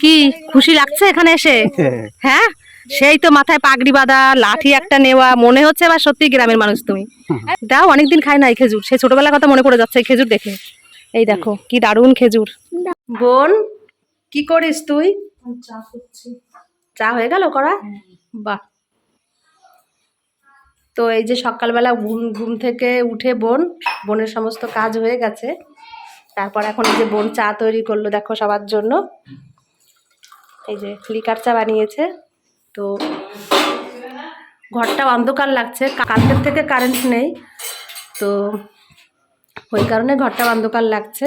কি খুশি লাগছে এখানে এসে? হ্যাঁ? সেই তো মাথায় পাগড়ি বাঁধা লাঠি একটা নেওয়া মনে হচ্ছে বা সত্যি গ্রামের মানুষ তুমি। দাও অনেকদিন খাই না এই খেজুর। সেই ছোটবেলার কথা মনে পড়ে যাচ্ছে এই খেজুর দেখে। এই দেখো কি দারুণ খেজুর। বোন কি করিস তুই? চা হয়ে গেল করা বাহ। তো এই যে সকালবেলা ঘুম ঘুম থেকে উঠে বোন বোনের সমস্ত কাজ হয়ে গেছে। তারপর এখন এই যে বোন চা তৈরি করল দেখো সবার জন্য। এই যে লিকার চা বানিয়েছে। তো ঘরটা অন্ধকার লাগছে। কালকের থেকে কারেন্ট নেই। তো ওই কারণে ঘরটা অন্ধকার লাগছে।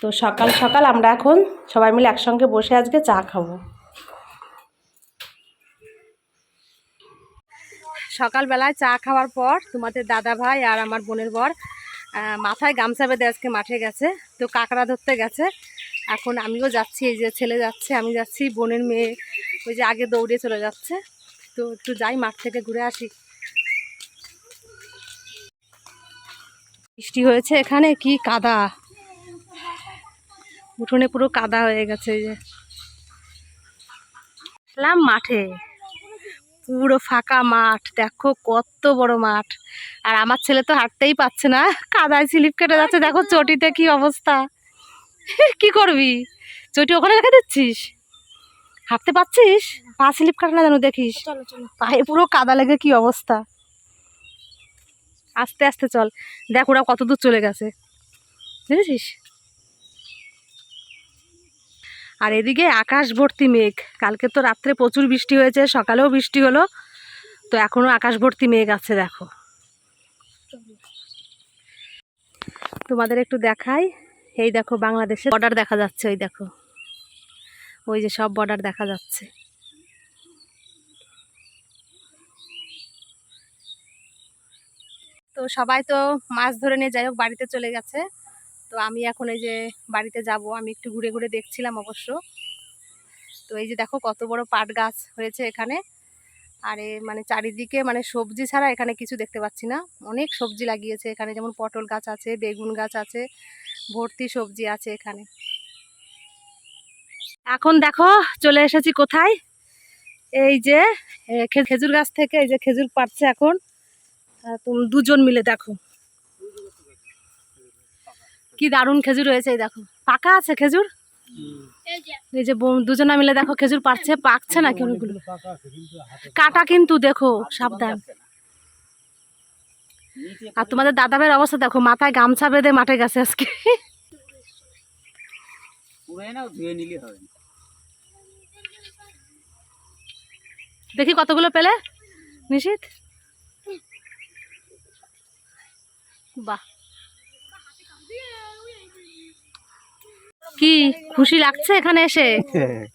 তো সকাল সকাল আমরা এখন সবাই মিলে একসঙ্গে বসে আজকে চা খাব। সকালবেলায় চা খাওয়ার পর তোমাদের দাদা ভাই আর আমার বোনের বর মাথায় গামছা বেঁধে আজকে মাঠে গেছে। তো কাঁকড়া ধরতে গেছে। এখন আমিও যাচ্ছি, এই যে ছেলে যাচ্ছে, আমি যাচ্ছি, বোনের মেয়ে ওই যে আগে দৌড়ে চলে যাচ্ছে। তো একটু যাই, মাঠ থেকে ঘুরে আসি। বৃষ্টি হয়েছে এখানে, কি কাদা। উঠোনে পুরো কাদা হয়ে গেছে যে। এলাম মাঠে। পুরো ফাঁকা মাঠ, দেখো কত বড় মাঠ। আর আমার ছেলে তো হাঁটতেই পাচ্ছে না। কাদায় স্লিপ কেটে যাচ্ছে, দেখো চটিতে কি অবস্থা। কি করবি? চটি ওখানে রেখে দিচ্ছিস? হাঁটতে পারছিস? পা স্লিপ কাটে না যেন দেখিস? পায়ে পুরো কাদা লেগে কি অবস্থা? আস্তে আস্তে চল। দেখ ওরা কত দূর চলে গেছে। বুঝেছিস? আর এদিকে আকাশ ভর্তি মেঘ। কালকে তো রাত্রে প্রচুর বৃষ্টি হয়েছে সকালেও বৃষ্টি হলো। তো এখনও আকাশ ভর্তি মেঘ আছে দেখো। তোমাদের একটু দেখাই। এই দেখো বাংলাদেশের বর্ডার দেখা যাচ্ছে, ওই দেখো। ওই যে সব বর্ডার দেখা যাচ্ছে। তো সবাই তো মাছ ধরে নিয়ে যাই হোক, বাড়িতে চলে গেছে। তো আমি এখন এই যে বাড়িতে যাব, আমি একটু ঘুরে ঘুরে দেখছিলাম অবশ্য। তো এই যে দেখো কত বড় পাট গাছ হয়েছে এখানে। আর মানে চারিদিকে মানে সবজি ছাড়া এখানে কিছু দেখতে পাচ্ছি না। অনেক সবজি লাগিয়েছে এখানে, যেমন পটল গাছ আছে, বেগুন গাছ আছে, ভর্তি সবজি আছে এখানে। এখন দেখো চলে এসেছি কোথায়? এই যে খেজুর গাছ থেকে এই যে খেজুর পাড়ছে এখন। তুমি দুজন মিলে দেখো। কি দারুণ খেজুর হয়েছে, এই দেখো। পাকা আছে খেজুর? এই যে দুজনা মিলে দেখো খেজুর পাচ্ছে পাকছে না অনেকগুলো? কাটা কিন্তু দেখো সাবধান। আর তোমাদের দাদা ভাইয়ের অবস্থা দেখো মাথায় গামছা বেঁধে মাঠে গেছে আজকে। দেখি কতগুলো পেলে নিশিত? বাহ। কি খুশি লাগছে এখানে এসে?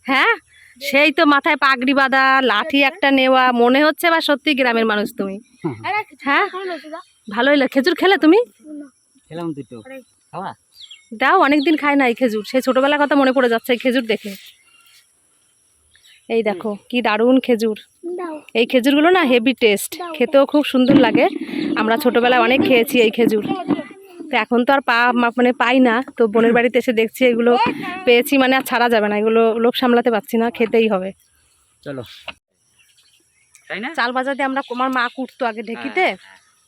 হ্যাঁ। সেই তো মাথায় পাগড়ি বাঁধা লাঠি একটা নেওয়া মনে হচ্ছে বা সত্যি গ্রামের মানুষ তুমি। হ্যাঁ? ভালোই লাগে খেজুর খেলে তুমি? খেলাম দুটো দাও অনেকদিন খাই না এই খেজুর। সেই ছোটবেলার কথা মনে পড়ে যাচ্ছে এই খেজুর দেখে। এই দেখো কি দারুণ খেজুর। এই খেজুরগুলো না হেভি টেস্ট। খেতেও খুব সুন্দর লাগে। আমরা ছোটবেলায় অনেক খেয়েছি এই খেজুর। তো এখন তো আর পা মানে পাই না। তো বোনের বাড়িতে এসে দেখছি এগুলো পেয়েছি মানে আর ছাড়া যাবে না। এগুলো লোক সামলাতে পারছি না খেতেই হবে। চলো। তাই না? চাল ভাজা দিয়ে আমরা আমার মা কুটতো আগে ঢেকিতে।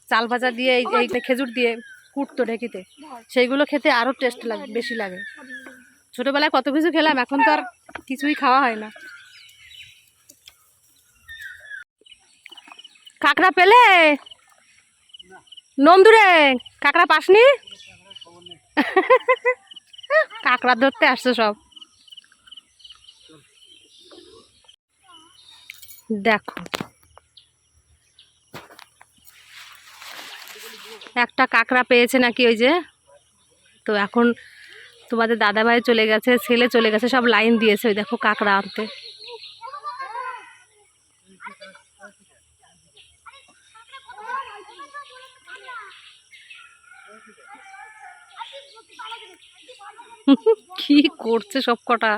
চাল ভাজা দিয়ে এই এই খেজুর দিয়ে কুটতো ঢেকিতে। সেইগুলো খেতে আরও টেস্ট লাগে বেশি লাগে। ছোটোবেলায় কত কিছু খেলাম এখন তো আর কিছুই খাওয়া হয় না। কাঁকড়া পেলে? নন্দুরে, কাঁকড়া পাসনি? কাঁকড়া ধরতে আসছে সব। দেখো। একটা কাঁকড়া পেয়েছে নাকি ওই যে? তো এখন তোমাদের দাদাভাই চলে গেছে, ছেলে চলে গেছে, সব লাইন দিয়েছে ওই দেখো কাঁকড়া আনতে কি করছে সব কটা।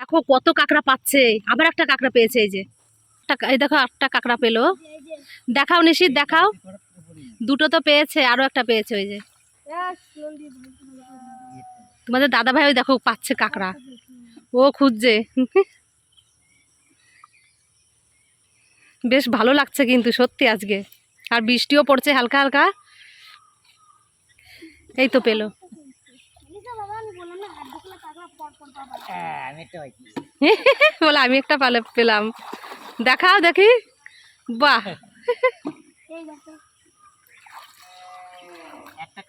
দেখো কত কাঁকড়া পাচ্ছে। আবার একটা কাঁকড়া পেয়েছে এই যে। এই দেখো আটটা কাঁকড়া পেল। দেখাও নিশিত, দেখাও। দুটো তো পেয়েছে, আরও একটা পেয়েছে ওই যে। তোমাদের দাদা ভাই ওই দেখো পাচ্ছে কাঁকড়া। ও খুঁজছে। বেশ ভালো লাগছে কিন্তু সত্যি আজকে। আর বৃষ্টিও পড়ছে হালকা হালকা। এই তো পেল হ্যাঁ আমি একটা পাইছি বলে আমি একটা পালে পেলাম। দেখাও দেখি। বাহ। একটা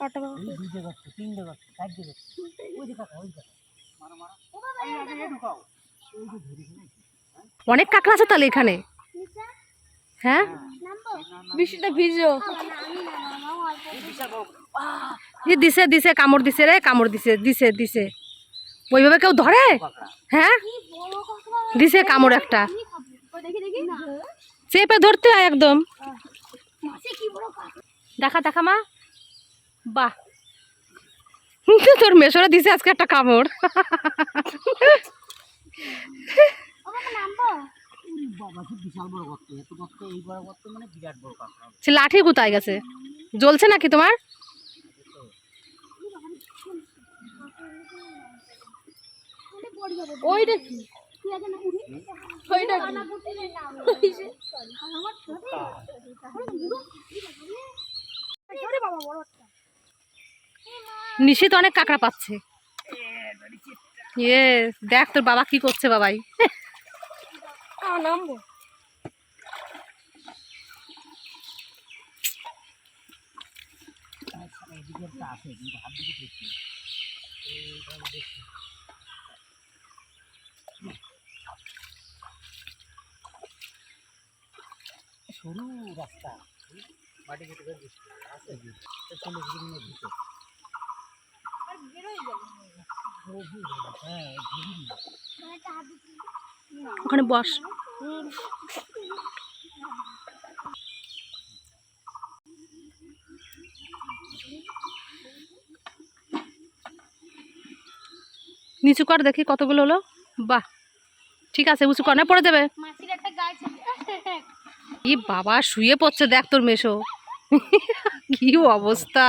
কা- করতে একটাই চাই না এই দুইটা করতে তিনটে করতে চারটে করতে ওই যে কাকা ওই কাকা। মারো মারো। আগে ঢুকাও। ওই যে ধরে অনেক কাঁকড়া আছে তাহলে এখানে। হ্যাঁ? বৃষ্টিটা ভিজো। দিছে দিছে কামড় দিছে রে কামড় দিছে দিছে দিছে। ওইভাবে কেউ ধরে? হ্যাঁ? দিছে কামড় একটা। দেখি দেখি। চেপে ধরতে হয় একদম। দেখা দেখা মা। বাহ। তোর মেশোরা দিছে আজকে একটা কামড়। মানে লাঠি কোথায় গেছে? জ্বলছে নাকি তোমার? ওইটা কি? ওইটা কি? নিশিত অনেক কাঁকড়া পাচ্ছে। ইয়ে দেখ তোর বাবা কি করছে বাবাই। সরু রাস্তা। মাটি কেটে আছে কি তো চলে গিয়ে দিতে হ্যাঁ ঘুরি ওখানে বস। নিচু কর দেখি কতগুলো হলো। বাহ, ঠিক আছে, উঁচু কর, না, পড়ে যাবে। কি বাবা, শুয়ে পড়ছে, দেখ তোর মেশো। কি অবস্থা।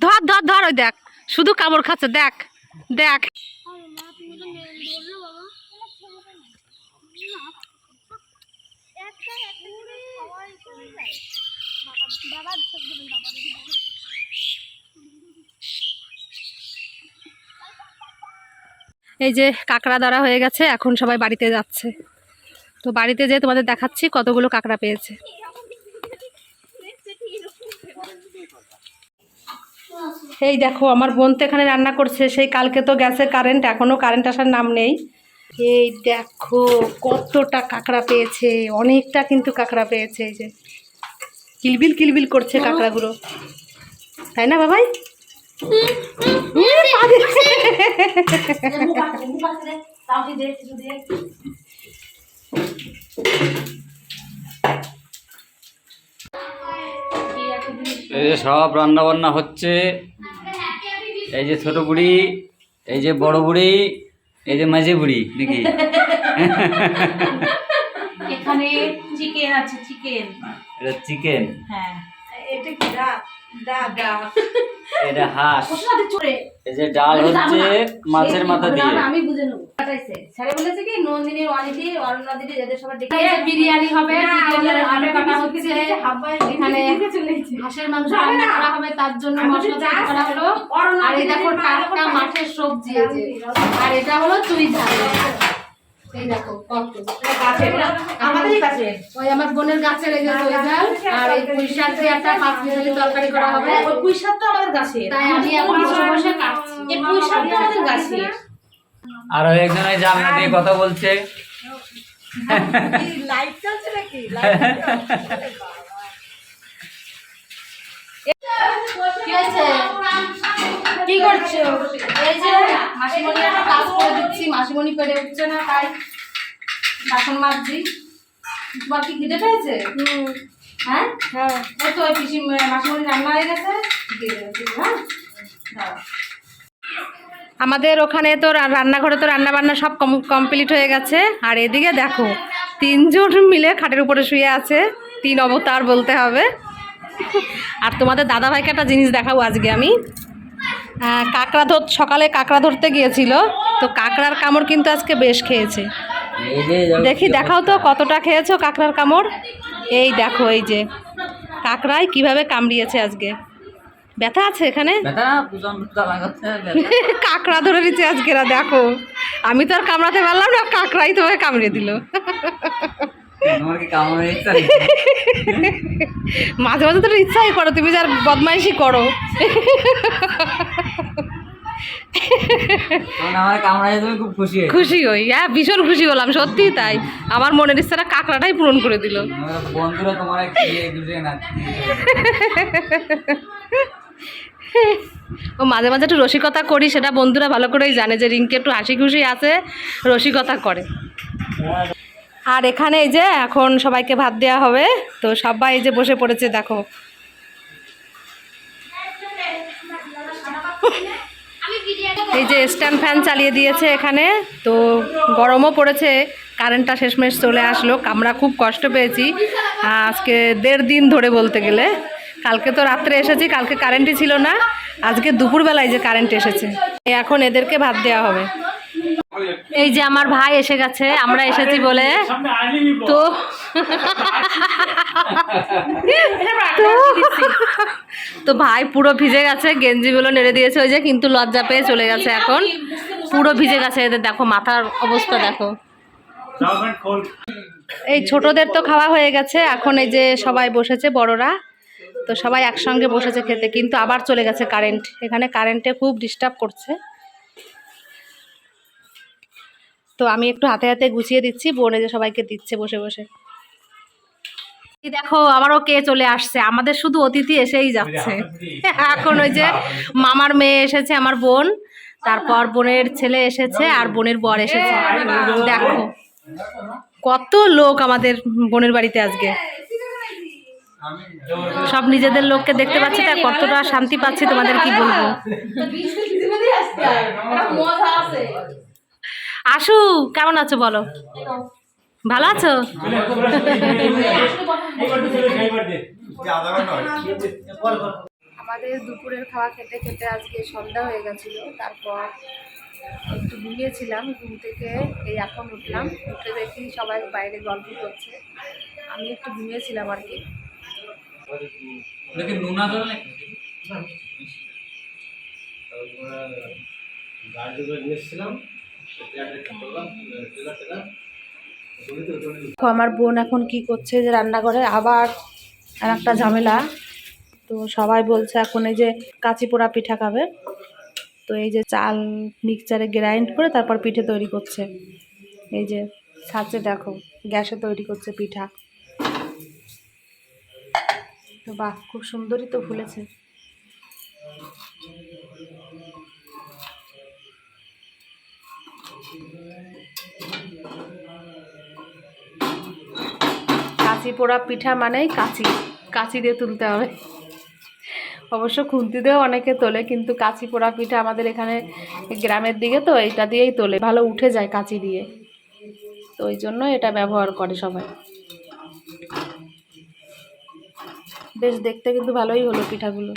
ধর ধর ধর ওই দেখ। শুধু কামড় খাচ্ছে দেখ দেখ। এই যে কাঁকড়া দ্বারা হয়ে গেছে এখন সবাই বাড়িতে যাচ্ছে। তো বাড়িতে যেয়ে তোমাদের দেখাচ্ছি কতগুলো কাঁকড়া পেয়েছে। এই দেখো আমার বোন তো এখানে রান্না করছে সেই কালকে তো গ্যাসে কারেন্ট এখনও কারেন্ট আসার নাম নেই। এই দেখো কতটা কাঁকড়া পেয়েছে অনেকটা কিন্তু কাঁকড়া পেয়েছে এই যে। কিলবিল কিলবিল করছে কাঁকড়াগুলো। তাই না বাবাই? এই যে সব রান্না বান্না হচ্ছে। এই যে ছোট বুড়ি এই যে বড় বুড়ি এই যে মাঝে বুড়ি নাকি? এখানে চিকেন আছে চিকেন এটা চিকেন হ্যাঁ। এটা হাঁস ওটাতে চড়ে। এই যে ডাল হচ্ছে মাছের মাথা দিয়ে। আমি বুঝে নেব। পাঠাইছে। স্যারে বলেছে কি নন্দিনী অনিতি অরুণা দিদি এদের সবার এই বিরিয়ানি হবে আলু কাটা হচ্ছে। এখানে হাঁসের মাংস রান্না করা হবে তার জন্য মশলা করা হলো। আর এই দেখো টাটকা মাছের সবজি যে। আর এটা হলো চুই ঝাল। এই দেখো কত আমাদের কাছে ওই আমার বোনের আর এই পুঁই শাক দিয়ে একটা পাঁচ মিশালি তরকারি করা হবে ওই পুঁই শাক আমাদের গাছে তাই আমি এখন বসে বসে কাটছি এই পুঁই শাক আমাদের গাছে আর ওই একজন ওই দিয়ে কথা বলছে লাইট চলছে নাকি কি হয়েছে কি করছ? এই যে মাসিমণি একটা কাজ করে দিচ্ছি মাসিমণি পেরে উঠছে না তাই বাসন মাজছি। তোমার কি খিদে পেয়েছে? হ্যাঁ? হ্যাঁ। তো পিসি মাসিমণি রান্না হয়ে গেছে। হ্যাঁ? আমাদের ওখানে তো রান্নাঘরে তো রান্না বান্না সব কমপ্লিট হয়ে গেছে। আর এদিকে দেখো তিনজন মিলে খাটের উপরে শুয়ে আছে। তিন অবতার বলতে হবে। আর তোমাদের দাদাভাইকে একটা জিনিস দেখাবো আজকে আমি। কাঁকড়া ধর সকালে কাঁকড়া ধরতে গিয়েছিল। তো কাঁকড়ার কামড় কিন্তু আজকে বেশ খেয়েছে। দেখি দেখাও তো কতটা খেয়েছো কাঁকড়ার কামড়? এই দেখো এই যে। কাঁকড়ায় কীভাবে কামড়িয়েছে আজকে? ব্যথা আছে এখানে? কাঁকড়া ধরে নিচ্ছে আজকেরা দেখো। আমি তো আর কামড়াতে পারলাম না কাঁকড়াই তোমাকে কামড়ে দিল। নেই? মাঝে মাঝে তো ইচ্ছাই করো তুমি যার বদমাইশি করো তখন আমার কামড়ায় তুমি খুব খুশি হই হ্যাঁ ভীষণ খুশি হলাম সত্যি তাই। আমার মনের ইচ্ছাটা কাঁকড়াটাই পূরণ করে দিল। বন্ধুরা তোমার ও মাঝে মাঝে একটু রসিকতা করি সেটা বন্ধুরা ভালো করেই জানে যে রিঙ্কি একটু হাসি খুশি আছে রসিকতা করে। আর এখানে এই যে এখন সবাইকে ভাত দেওয়া হবে তো সবাই এই যে বসে পড়েছে দেখো। এই যে স্ট্যান্ড ফ্যান চালিয়ে দিয়েছে এখানে। তো গরমও পড়েছে, কারেন্টটা শেষমেশ চলে আসলো। আমরা খুব কষ্ট পেয়েছি আজকে দেড় দিন ধরে বলতে গেলে। কালকে তো রাত্রে এসেছি, কালকে কারেন্টই ছিল না। আজকে দুপুরবেলায় যে কারেন্ট এসেছে। এখন এদেরকে ভাত দেওয়া হবে। এই যে আমার ভাই এসে গেছে আমরা এসেছি বলে। তো তো- ভাই পুরো ভিজে গেছে গেঞ্জিগুলো নেড়ে দিয়েছে ওই যে কিন্তু লজ্জা পেয়ে চলে গেছে এখন। পুরো ভিজে গেছে এদের দেখো মাথার অবস্থা দেখো। এই ছোটদের তো খাওয়া হয়ে গেছে এখন এই যে সবাই বসেছে বড়রা। তো সবাই একসঙ্গে বসেছে খেতে কিন্তু আবার চলে গেছে কারেন্ট। এখানে কারেন্টে খুব ডিস্টার্ব করছে। তো আমি একটু হাতে হাতে গুছিয়ে দিচ্ছি, বোনে যে সবাইকে দিচ্ছে বসে বসে। দেখো, আবারও কে চলে আসছে? আমাদের শুধু অতিথি এসেই যাচ্ছে। এখন ওই যে মামার মেয়ে এসেছে, আমার বোন। তারপর বোনের ছেলে এসেছে আর বোনের বর এসেছে। দেখো, কত লোক আমাদের বোনের বাড়িতে আজকে। সব নিজেদের লোককে দেখতে পাচ্ছি তাই কতটা শান্তি পাচ্ছি তোমাদের কি বলব? আশু কেমন আছো বলো? ভালো আছো? আমাদের দুপুরের খাওয়া খেতে খেতে আজকে সন্ধ্যা হয়ে গেছিল তারপর একটু ঘুমিয়েছিলাম ঘুম থেকে এই এখন উঠলাম উঠে দেখি সবাই বাইরে গল্প করছে। আমি একটু ঘুমিয়েছিলাম আর কি। আমার বোন এখন কি করছে যে রান্নাঘরে, আবার আর একটা ঝামেলা। তো সবাই বলছে এখন এই যে কাঁচি পোড়া পিঠা খাবে। তো এই যে চাল মিক্সচারে গ্রাইন্ড করে তারপর পিঠে তৈরি করছে। এই যে ছাঁচে দেখো, গ্যাসে তৈরি করছে পিঠা। তো বাহ, খুব সুন্দরই তো ফুলেছে। কাঁচি পোড়া পিঠা মানেই কাঁচি। কাঁচি দিয়ে তুলতে হবে। অবশ্য খুন্তি দিয়েও অনেকে তোলে, কিন্তু কাঁচি পোড়া পিঠা আমাদের এখানে গ্রামের দিকে তো, এটা দিয়েই তোলে। ভালো উঠে যায় কাঁচি দিয়ে। তো ওই জন্য এটা ব্যবহার করে সবাই। বেশ, দেখতে কিন্তু ভালোই হলো পিঠাগুলো।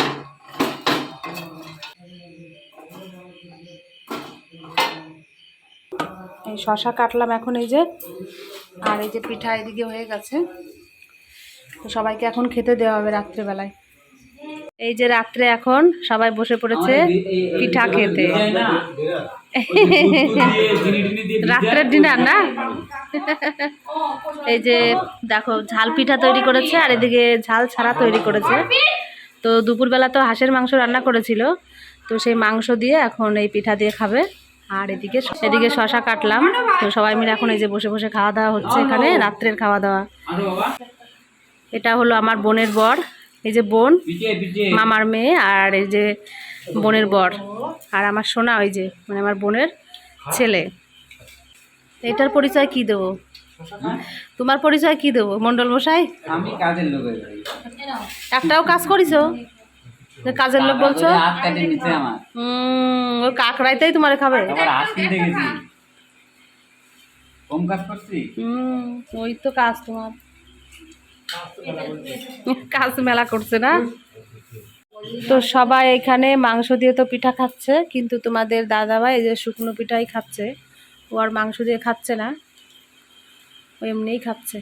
এই শশা কাটলাম এখন এই যে। আর এই যে পিঠা এদিকে হয়ে গেছে। সবাইকে এখন খেতে দেওয়া হবে রাত্রেবেলায়। এই যে রাত্রে এখন সবাই বসে পড়েছে পিঠা খেতে। রাত্রের ডিনার না? এই যে দেখো, ঝাল পিঠা তৈরি করেছে আর এদিকে ঝাল ছাড়া তৈরি করেছে। তো দুপুরবেলা তো হাঁসের মাংস রান্না করেছিল, তো সেই মাংস দিয়ে এখন এই পিঠা দিয়ে খাবে। আর এদিকে এদিকে শশা কাটলাম, তো সবাই মিলে এখন এই যে বসে বসে খাওয়া দাওয়া হচ্ছে এখানে, রাত্রের খাওয়া দাওয়া। এটা হলো আমার বোনের বর এই যে বোন মামার মেয়ে আর এই যে বোনের বর। আর আমার সোনা ওই যে মানে আমার বোনের ছেলে। এটার পরিচয় কি দেবো? তোমার পরিচয় কি দেবো মন্ডল মশাই? একটাও কাজ করিছো? যে কাজের লোক বলছো? হুম ওই কাকড়াইতেই তোমার খাবে। ওই তো কাজ তোমার। কাজ মেলা করছে না? তো সবাই এখানে মাংস দিয়ে তো পিঠা খাচ্ছে, কিন্তু তোমাদের দাদা ভাই এই যে শুকনো পিঠাই খাচ্ছে। ও আর মাংস দিয়ে খাচ্ছে না, ও এমনিই খাচ্ছে।